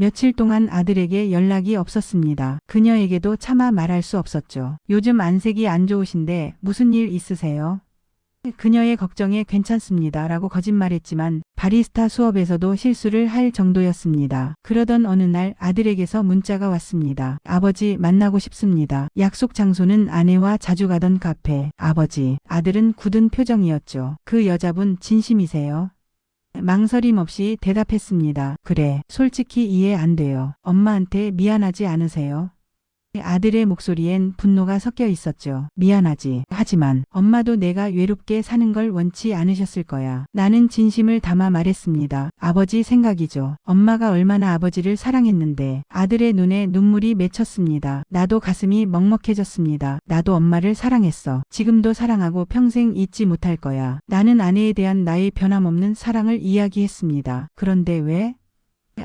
며칠 동안 아들에게 연락이 없었습니다. 그녀에게도 차마 말할 수 없었죠. 요즘 안색이 안 좋으신데 무슨 일 있으세요? 그녀의 걱정에 괜찮습니다. 라고 거짓말했지만 바리스타 수업에서도 실수를 할 정도였습니다. 그러던 어느 날 아들에게서 문자가 왔습니다. 아버지 만나고 싶습니다. 약속 장소는 아내와 자주 가던 카페. 아버지. 아들은 굳은 표정이었죠. 그 여자분 진심이세요? 망설임 없이 대답했습니다. 그래, 솔직히 이해 안 돼요. 엄마한테 미안하지 않으세요? 아들의 목소리엔 분노가 섞여 있었죠. 미안하지. 하지만 엄마도 내가 외롭게 사는 걸 원치 않으셨을 거야. 나는 진심을 담아 말했습니다. 아버지 생각이죠. 엄마가 얼마나 아버지를 사랑했는데 아들의 눈에 눈물이 맺혔습니다. 나도 가슴이 먹먹해졌습니다. 나도 엄마를 사랑했어. 지금도 사랑하고 평생 잊지 못할 거야. 나는 아내에 대한 나의 변함없는 사랑을 이야기했습니다. 그런데 왜?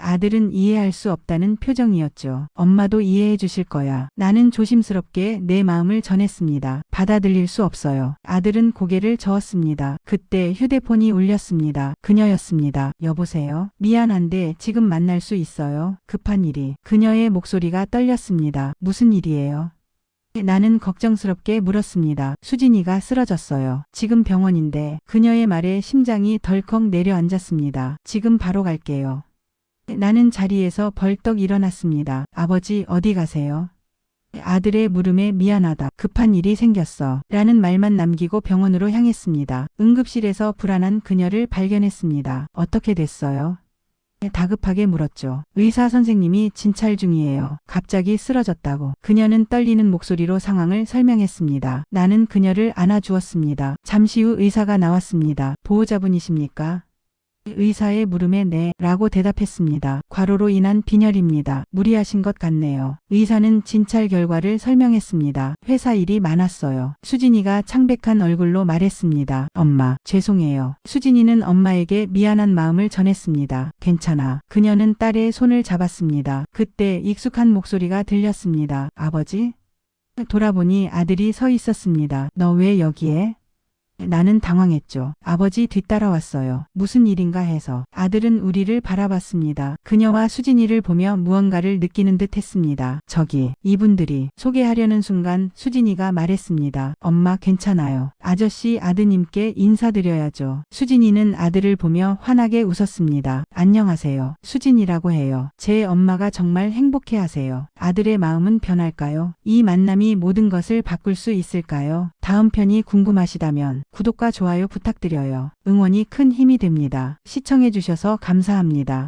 아들은 이해할 수 없다는 표정이었죠. 엄마도 이해해 주실 거야. 나는 조심스럽게 내 마음을 전했습니다. 받아들일 수 없어요. 아들은 고개를 저었습니다. 그때 휴대폰이 울렸습니다. 그녀였습니다. 여보세요? 미안한데 지금 만날 수 있어요? 급한 일이. 그녀의 목소리가 떨렸습니다. 무슨 일이에요? 나는 걱정스럽게 물었습니다. 수진이가 쓰러졌어요. 지금 병원인데 그녀의 말에 심장이 덜컥 내려앉았습니다. 지금 바로 갈게요. 나는 자리에서 벌떡 일어났습니다. 아버지 어디 가세요? 아들의 물음에 미안하다. 급한 일이 생겼어. 라는 말만 남기고 병원으로 향했습니다. 응급실에서 불안한 그녀를 발견했습니다. 어떻게 됐어요? 다급하게 물었죠. 의사 선생님이 진찰 중이에요. 갑자기 쓰러졌다고. 그녀는 떨리는 목소리로 상황을 설명했습니다. 나는 그녀를 안아주었습니다. 잠시 후 의사가 나왔습니다. 보호자분이십니까? 의사의 물음에 네 라고 대답했습니다. 과로로 인한 빈혈입니다. 무리하신 것 같네요. 의사는 진찰 결과를 설명했습니다. 회사 일이 많았어요. 수진이가 창백한 얼굴로 말했습니다. 엄마, 죄송해요. 수진이는 엄마에게 미안한 마음을 전했습니다. 괜찮아. 그녀는 딸의 손을 잡았습니다. 그때 익숙한 목소리가 들렸습니다. 아버지? 돌아보니 아들이 서 있었습니다. 너 왜 여기에? 나는 당황했죠. 아버지 뒤따라왔어요. 무슨 일인가 해서 아들은 우리를 바라봤습니다. 그녀와 수진이를 보며 무언가를 느끼는 듯 했습니다. 저기 이분들이 소개하려는 순간 수진이가 말했습니다. 엄마 괜찮아요. 아저씨 아드님께 인사드려야죠. 수진이는 아들을 보며 환하게 웃었습니다. 안녕하세요. 수진이라고 해요. 제 엄마가 정말 행복해 하세요. 아들의 마음은 변할까요? 이 만남이 모든 것을 바꿀 수 있을까요? 다음 편이 궁금하시다면 구독과 좋아요 부탁드려요. 응원이 큰 힘이 됩니다. 시청해주셔서 감사합니다.